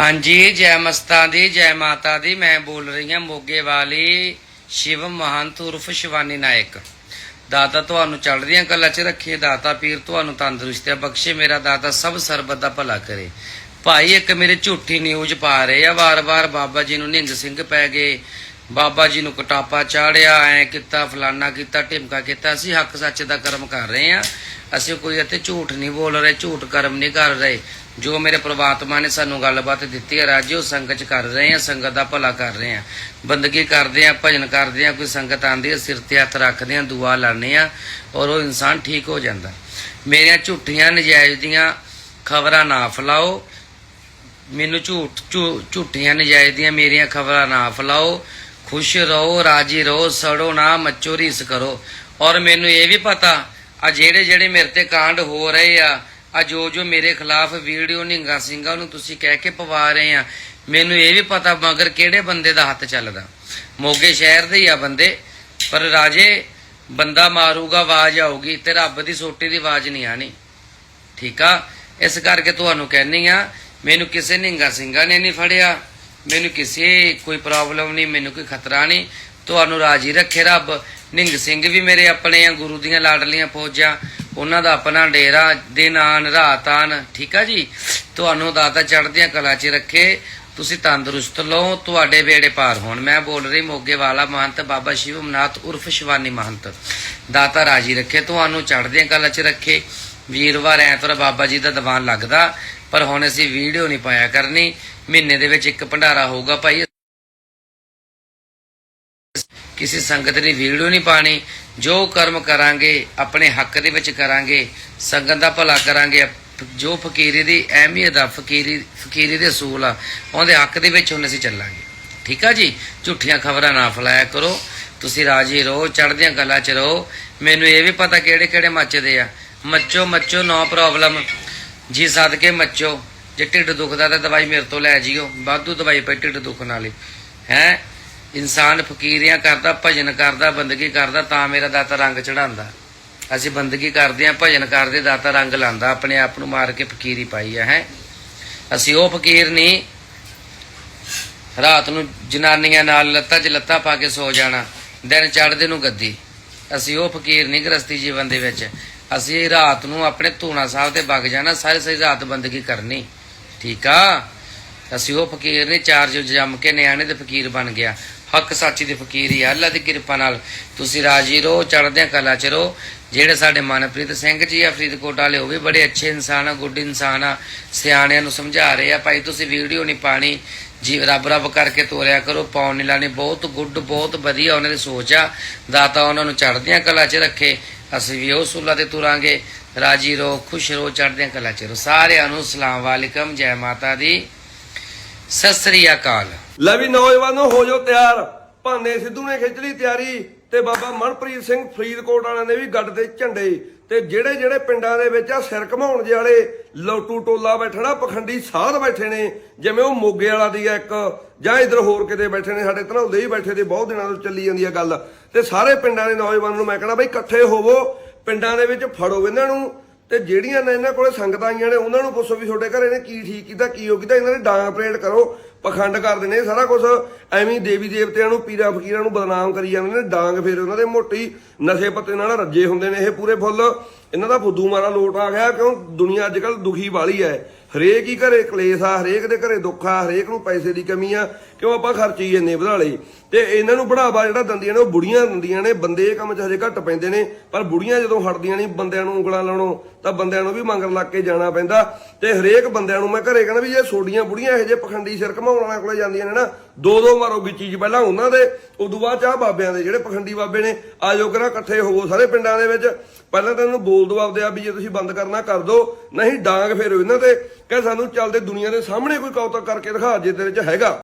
ਹਾਂਜੀ, ਜੈ ਮਸਤਾਂ ਦੀ, ਜੈ ਮਾਤਾ ਦੀ, ਮੈਂ ਬੋਲ ਰਹੀ ਹਾਂ ਮੋਗੇ ਵਾਲੀ ਸ਼ਿਵ ਮਹੰਤ ਉਰਫ ਸ਼ਿਵਾਨੀ ਨਾਇਕ। ਦਾਤਾ ਤੁਹਾਨੂੰ ਚੜ੍ਹਦੀਆਂ ਕਲਾ 'ਚ ਰੱਖੇ ਦਾਤਾ ਪੀਰ ਤੁਹਾਨੂੰ ਤੰਦਰੁਸਤੀਆਂ ਬਖਸ਼ੇ ਮੇਰਾ ਦਾਤਾ, ਸਭ ਸਰਬਤ ਦਾ ਭਲਾ ਕਰੇ। ਭਾਈ, ਇੱਕ ਮੇਰੇ ਝੂਠੀ ਨਿਊਜ਼ ਪਾ ਰਹੇ ਆ, ਵਾਰ-ਵਾਰ ਬਾਬਾ ਜੀ ਨੂੰ ਨਿੰਗ ਸਿੰਘ ਪੈ ਗਏ। ਬਾਬਾ ਜੀ ਨੂੰ ਕਟਾਪਾ ਚਾੜਿਆ, ਐ ਕੀਤਾ, ਫਲਾਨਾ ਕੀਤਾ, ਢਿਮਕਾ ਕੀਤਾ, ਅਸੀਂ ਹੱਕ ਸੱਚ ਦਾ ਕਰਮ ਕਰ ਰਹੇ ਆ। ਅਸੀਂ ਕੋਈ ਇੱਥੇ ਝੂਠ ਨਹੀਂ ਬੋਲ ਰਹੇ, ਝੂਠ ਕਰਮ ਨਹੀਂ ਕਰ ਰਹੇ। ਜੋ ਮੇਰੇ ਪ੍ਰਮਾਤਮਾ ਨੇ ਸਾਨੂੰ ਗੱਲਬਾਤ ਦਿੱਤੀ ਹੈ ਰਾਜਿਓ ਸੰਗਤ ਚ ਕਰ ਰਹੇ ਆ ਸੰਗਤ ਦਾ ਭਲਾ ਕਰ ਰਹੇ ਆ ਬੰਦਗੀ ਕਰਦੇ ਆ ਭਜਨ ਕਰਦੇ ਆ ਕੋਈ ਸੰਗਤ ਆਂਦੀ ਹੈ, ਸਿਰ ਤੇ ਹੱਥ ਰੱਖਦੇ ਆ ਦੁਆ ਲਾਣੇ ਆ ਔਰ ਉਹ ਇਨਸਾਨ ਠੀਕ ਹੋ ਜਾਂਦਾ। ਮੇਰੀਆਂ ਝੂਠੀਆਂ, ਨਜਾਇਜ਼ ਦੀਆਂ ਖਬਰਾਂ ਨਾ ਫਲਾਓ। ਮੈਨੂੰ ਝੂਠ, ਝੂ- ਝੂਠੀਆਂ, ਨਜਾਇਜ਼ ਦੀਆਂ ਮੇਰੀਆਂ ਖਬਰਾਂ ਨਾ ਫਲਾਓ। ਖੁਸ਼ ਰਹੋ, ਰਾਜੀ ਰਹੋ, ਸੜੋ ਨਾ, ਮੱਚੋ, ਰੀਸ ਕਰੋ। ਔਰ ਮੈਨੂੰ ਇਹ ਵੀ ਪਤਾ ਆ ਜਿਹੜੇ ਜਿਹੜੇ ਮੇਰੇ ਤੇ ਕਾਂਡ ਹੋ ਰਹੇ ਆ ਆ ਜੋ ਜੋ ਮੇਰੇ ਖਿਲਾਫ ਵੀਡੀਓ ਨਿੰਗਾ ਸਿੰਘਾਂ ਨੂੰ ਤੁਸੀਂ ਕਹਿ ਕੇ ਪਵਾ ਰਹੇ ਆ, ਮੈਨੂੰ ਇਹ ਵੀ ਪਤਾ ਮਗਰ ਕਿਹੜੇ ਬੰਦੇ ਦਾ ਹੱਥ ਚੱਲਦਾ। ਮੋਗੇ ਸ਼ਹਿਰ ਦੇ ਹੀ ਆ ਬੰਦੇ, ਪਰ ਰਾਜੇ ਬੰਦਾ ਮਾਰੂਗਾ, ਆਵਾਜ਼ ਆਊਗੀ ਤੇ ਰੱਬ ਦੀ ਸੋਟੀ ਦੀ ਆਵਾਜ਼ ਨਹੀਂ ਆਣੀ। ਠੀਕ ਆ? ਇਸ ਕਰਕੇ ਤੁਹਾਨੂੰ ਕਹਿੰਨੀ ਆ, ਮੈਨੂੰ ਕਿਸੇ ਨਿੰਗਾ ਸਿੰਘਾਂ ਨੇ ਨਹੀਂ ਫੜਿਆ, ਮੈਨੂੰ ਕਿਸੇ ਕੋਈ ਪ੍ਰੋਬਲਮ ਨਹੀਂ, ਮੈਨੂੰ ਕੋਈ ਖਤਰਾ ਨਹੀਂ। ਤੁਹਾਨੂੰ ਰਾਜੀ ਰੱਖੇ ਰੱਬ। ਨਿੰਗ ਸਿੰਘ ਵੀ ਮੇਰੇ ਆਪਣੇ ਆ ਗੁਰੂ ਦੀਆਂ ਲਾਡਲੀਆਂ ਫੌਜਾਂ, ਉਹਨਾਂ ਦਾ ਆਪਣਾ ਡੇਰਾ ਦਿਨ ਆਨ ਰਾਤ ਆਨ ਠੀਕ ਆ ਜੀ? ਤੁਹਾਨੂੰ ਦਾਤਾ ਚੜ੍ਹਦੀਆਂ ਕਲਾ 'ਚ ਰੱਖੇ। ਤੁਸੀਂ ਤੰਦਰੁਸਤ ਲਓ। ਤੁਹਾਡੇ ਵੇੜੇ ਪਾਰ ਹੋਣ। ਮੈਂ ਬੋਲ ਰਹੀ ਮੋਗੇ ਵਾਲਾ ਮਹੰਤ ਬਾਬਾ ਸ਼ਿਵਮਨਾਥ ਉਰਫ ਸ਼ਿਵਾਨੀ ਮਹੰਤ। ਦਾਤਾ ਰਾਜੀ ਰੱਖੇ। ਤੁਹਾਨੂੰ ਚੜ੍ਹਦਿਆਂ ਕਲਾ 'ਚ ਰੱਖੇ। ਵੀਰਵਾਰ ਐਤਵਾਰ ਬਾਬਾ ਜੀ ਦਾ ਦੀਵਾਨ ਲੱਗਦਾ। ਪਰ ਹੁਣ ਅਸੀਂ ਵੀਡੀਓ ਨਹੀਂ ਪਾਇਆ ਕਰਨੀ। ਮਹੀਨੇ ਦੇ ਵਿੱਚ ਇੱਕ ਭੰਡਾਰਾ ਹੋਊਗਾ ਭਾਈ। ਕਿਸੇ ਸੰਗਤ ਦੀ ਵੀਡੀਓ ਨਹੀਂ ਪਾਣੀ। ਜੋ ਕਰਮ ਕਰਾਂਗੇ, ਆਪਣੇ ਹੱਕ ਦੇ ਵਿੱਚ ਕਰਾਂਗੇ, ਸੰਗਤ ਦਾ ਭਲਾ ਕਰਾਂਗੇ। ਜੋ ਫਕੀਰੀ ਦੀ ਅਹਿਮੀਅਤ ਆ, ਫਕੀਰੀ ਫਕੀਰੀ ਦੇ ਅਸੂਲ ਆ, ਉਹਦੇ ਹੱਕ ਦੇ ਵਿੱਚ ਹੁਣ ਅਸੀਂ ਚੱਲਾਂਗੇ। ਠੀਕ ਆ ਜੀ? ਝੂਠੀਆਂ ਖਬਰਾਂ ਨਾ ਫੈਲਾਇਆ ਕਰੋ। ਤੁਸੀਂ ਰਾਜੀ ਰਹੋ, ਚੜ੍ਹਦੀਆਂ ਗੱਲਾਂ 'ਚ ਰਹੋ। ਮੈਨੂੰ ਇਹ ਵੀ ਪਤਾ ਕਿਹੜੇ ਕਿਹੜੇ ਮੱਚਦੇ ਆ। ਮੱਚੋ ਮੱਚੋ, ਨੋ ਪ੍ਰੋਬਲਮ। ਜੀ ਸਦਕੇ ਮੱਚੋ। ਜੇ ਢਿੱਡ ਦੁਖਦਾ ਤਾਂ ਦਵਾਈ ਮੇਰੇ ਤੋਂ ਲੈ ਜਿਓ। ਵਾਧੂ ਦਵਾਈ ਪਈ ਢਿੱਡ ਦੁਖਣ ਵਾਲੀ। ਹੈ? ਇਨਸਾਨ ਫਕੀਰੀਆਂ ਕਰਦਾ, ਭਜਨ ਕਰਦਾ, ਬੰਦਗੀ ਕਰਦਾ, ਤਾਂ ਮੇਰਾ ਦਾਤਾ ਰੰਗ ਚੜਾਉਂਦਾ ਅਸੀਂ ਬੰਦਗੀ ਕਰਦੇ ਆ ਭਜਨ ਕਰਦੇ, ਦਾਤਾ ਰੰਗ ਲਾਂਦਾ ਆਪਣੇ ਆਪ ਨੂੰ ਮਾਰ ਕੇ ਫਕੀਰੀ ਪਾਈ ਆ, ਹੈ। ਅਸੀਂ ਉਹ ਫਕੀਰ ਨਹੀਂ। ਰਾਤ ਨੂੰ ਜਨਾਨੀਆਂ ਨਾਲ ਲੱਤਾਂ 'ਚ ਲੱਤਾਂ ਪਾ ਕੇ ਸੋ ਜਾਣਾ। ਦਿਨ ਚੜ੍ਹਦੇ ਨੂੰ ਗੱਦੀ। ਅਸੀਂ ਉਹ ਫਕੀਰ ਨਹੀਂ ਗ੍ਰਸਤੀ ਜੀਵਨ ਦੇ ਵਿੱਚ। ਅਸੀਂ ਰਾਤ ਨੂੰ ਆਪਣੇ ਧੂਣਾ ਸਾਹਿਬ ਤੇ ਵਗ ਜਾਣਾ, ਸਾਰੀ ਸਾਰੀ ਰਾਤ ਬੰਦਗੀ ਕਰਨੀ। ਠੀਕ ਆ? ਅਸੀਂ ਉਹ ਫਕੀਰ ਨੇ ਚਾਰ ਜੋ ਜੰਮ ਕੇ ਨਿਆਣੇ ਦੇ ਫਕੀਰ ਬਣ ਗਿਆ। ਹੱਕ ਸੱਚੀ ਦੇ ਫਕੀਰ ਹੀ ਆ, ਅੱਲਾ ਦੀ ਕਿਰਪਾ ਨਾਲ ਤੁਸੀਂ ਰਾਜੀ ਰਹੋ ਚੜਦਿਆਂ ਕਲਾ ਚ ਰਹੋ। ਜਿਹੜੇ ਸਾਡੇ ਮਨਪ੍ਰੀਤ ਸਿੰਘ ਜੀ ਆ ਫਰੀਦਕੋਟ ਵਾਲੇ ਉਹ ਵੀ ਬੜੇ ਅੱਛੇ ਇਨਸਾਨ ਆ ਗੁੱਡ ਇਨਸਾਨ ਆ। ਸਿਆਣਿਆਂ ਨੂੰ ਸਮਝਾ ਰਹੇ ਆ ਭਾਈ ਤੁਸੀਂ ਵੀਡੀਓ ਨਹੀਂ ਪਾਣੀ। ਜੀ ਰੱਬ ਰੱਬ ਕਰਕੇ ਤੋਰਿਆ ਕਰੋ ਪਾਉਣ ਨਹੀਂ ਲਾਣੀ ਬਹੁਤ ਗੁੱਡ ਬਹੁਤ ਵਧੀਆ ਉਹਨਾਂ ਦੀ ਸੋਚ ਆ। ਦਾਤਾ ਉਹਨਾਂ ਨੂੰ ਚੜ੍ਹਦਿਆਂ ਕਲਾ ਚ ਰੱਖੇ ਅਸੀਂ ਵੀ ਉਹ ਸੁਲਾ ਤੇ ਤੁਰਾਂਗੇ। ਰਾਜੀ ਰਹੋ ਖੁਸ਼ ਰਹੋ ਚੜ੍ਹਦਿਆਂ ਕਲਾ ਚ ਰਹੋ। ਸਾਰਿਆਂ ਨੂੰ ਸਲਾਮ ਵਾਲੇਕਮ ਜੈ ਮਾਤਾ ਦੀ। ਸਤਿ ਸ੍ਰੀ ਅਕਾਲ। ਲੈ ਵੀ ਨੌਜਵਾਨੋ, ਹੋ ਜਾਓ ਤਿਆਰ। ਭਾਨੇ ਸਿੱਧੂ ਨੇ ਖਿੱਚ ਲਈ ਤਿਆਰੀ ਤੇ ਬਾਬਾ ਮਨਪ੍ਰੀਤ ਸਿੰਘ ਫਰੀਦਕੋਟ ਵਾਲਿਆਂ ਨੇ ਵੀ ਗੱਡ ਦੇ ਝੰਡੇ। ਤੇ ਜਿਹੜੇ ਜਿਹੜੇ ਪਿੰਡਾਂ ਦੇ ਵਿੱਚ ਆ ਸਿਰ ਘਮਾਉਣ ਜਿਹੇ ਵਾਲੇ ਲੋਟੂ ਟੋਲਾ ਬੈਠਣਾ, ਪਖੰਡੀ ਸਾਧ ਬੈਠੇ ਨੇ, ਜਿਵੇਂ ਉਹ ਮੋਗੇ ਵਾਲਾ ਦੀ ਆ ਇੱਕ, ਜਾਂ ਇਧਰ ਹੋਰ ਕਿਤੇ ਬੈਠੇ ਨੇ, ਸਾਡੇ ਧਨੌਲੇ ਹੀ ਬੈਠੇ ਤੇ ਬਹੁਤ ਦਿਨਾਂ ਤੋਂ ਚੱਲੀ ਜਾਂਦੀ ਆ ਗੱਲ। ਤੇ ਸਾਰੇ ਪਿੰਡਾਂ ਦੇ ਨੌਜਵਾਨਾਂ ਨੂੰ ਮੈਂ ਕਹਣਾ ਬਈ ਇਕੱਠੇ ਹੋਵੋ, ਪਿੰਡਾਂ ਦੇ ਵਿੱਚ ਫੜੋ ਇਹਨਾਂ ਨੂੰ। ਤੇ ਜਿਹੜੀਆਂ ਨੇ ਇਹਨਾਂ ਕੋਲੇ ਸੰਗਤਾਂ ਆਈਆਂ ਨੇ, ਉਹਨਾਂ ਨੂੰ ਪੁੱਛੋ ਵੀ ਤੁਹਾਡੇ ਘਰ ਇਹਨੇ ਕੀ ਠੀਕ ਕੀਤਾ, ਕੀ ਹੋ ਕੀਤਾ, ਇਹਨਾਂ ਨੇ ਡਾਂਗ ਪਰੇਡ ਕਰੋ, ਪਖੰਡ ਕਰਦੇ ਨੇ, ਸਾਰਾ ਕੁਝ ਐਵੇਂ ਦੇਵੀ ਦੇਵਤਿਆਂ ਨੂੰ, ਪੀਰਾਂ ਫਕੀਰਾਂ ਨੂੰ ਬਦਨਾਮ ਕਰੀ ਜਾਂਦੇ ਨੇ, ਡਾਂਗ ਫੇਰ ਉਹਨਾਂ ਦੇ ਮੋਟੀ ਨਸ਼ੇ ਪੱਤੇ ਨਾਲ ਰੱਜੇ ਹੁੰਦੇ ਨੇ, ਇਹ ਪੂਰੇ ਫੁੱਲ। ਇਹਨਾਂ ਦਾ ਫੁੱਦੂ ਮਾਰਾ ਲੋਟ ਆ ਗਿਆ ਕਿਉਂ? ਦੁਨੀਆ ਅੱਜ ਕੱਲ ਦੁਖੀ ਵਾਲੀ ਹੈ ਹਰੇਕ ਹੀ ਘਰੇ ਕਲੇਸ਼ ਆ, ਹਰੇਕ ਦੇ ਘਰੇ ਦੁੱਖ ਆ, ਹਰੇਕ ਨੂੰ ਪੈਸੇ ਦੀ ਕਮੀ ਆ, ਕਿਉਂ ਆਪਾਂ ਖਰਚੀ ਜੰਨੇ ਵਧਾਲੇ? ਤੇ ਇਹਨਾਂ ਨੂੰ ਬੜਾਵਾ ਜਿਹੜਾ ਦੰਦੀਆਂ ਨੇ, ਉਹ ਬੁੜੀਆਂ ਦਿੰਦੀਆਂ ਨੇ, ਬੰਦੇ ਇਹ ਕੰਮ 'ਚ ਹਜੇ ਘੱਟ ਪੈਂਦੇ ਨੇ, ਪਰ ਬੁੜੀਆਂ ਜਦੋਂ ਹਟਦੀਆਂ ਨਹੀਂ, ਬੰਦਿਆਂ ਨੂੰ ਉਂਗਲਾਂ ਲਾਉਣੋਂ, ਤਾਂ ਬੰਦਿਆਂ ਨੂੰ ਵੀ ਮੰਗਣ ਲੱਗ ਕੇ ਜਾਣਾ ਪੈਂਦਾ। ਤੇ ਹਰੇਕ ਬੰਦਿਆਂ ਨੂੰ ਮੈਂ ਘਰੇ ਕਹਿੰਦਾ ਵੀ ਜੇ ਸੋਡੀਆਂ ਬੁੜੀਆਂ ਇਹੋ ਜਿਹੇ ਪਖੰਡੀ ਸਿਰ ਘਮਾਉਣ ਵਾਲਿਆਂ ਕੋਲੇ ਜਾਂਦੀਆਂ ਨੇ ਨਾ ਦੋ ਦੋ ਮਾਰੋਗੀ ਚੀਜ਼ ਪਹਿਲਾਂ ਉਹਨਾਂ ਦੇ, ਉਦੋਂ ਬਾਅਦ ਚਾਹ ਬਾਬਿਆਂ ਦੇ, ਜਿਹੜੇ ਪਖੰਡੀ ਬਾਬੇ ਨੇ, ਆਜੋ ਕਰਾ ਇਕੱਠੇ ਹੋਵੋ ਸਾਰੇ ਪਿੰਡਾਂ ਦੇ ਵਿੱਚ। ਪਹਿਲਾਂ ਤਾਂ ਇਹਨੂੰ ਬੋਲ ਦੋ ਆਪਦੇ ਆ ਵੀ ਜੇ ਤੁਸੀਂ ਬੰਦ ਕਰਨਾ ਕਰ ਦੋ। ਨਹੀਂ, ਡਾਂਗ ਫੇਰੋ ਇਹਨਾਂ ਤੇ। ਕਿ ਸਾਨੂੰ ਚੱਲਦੇ ਦੁਨੀਆ ਦੇ ਸਾਹਮਣੇ ਕੋਈ ਕੌਤਕ ਕਰਕੇ ਦਿਖਾ, ਜੇ ਤੇਰੇ 'ਚ ਹੈਗਾ।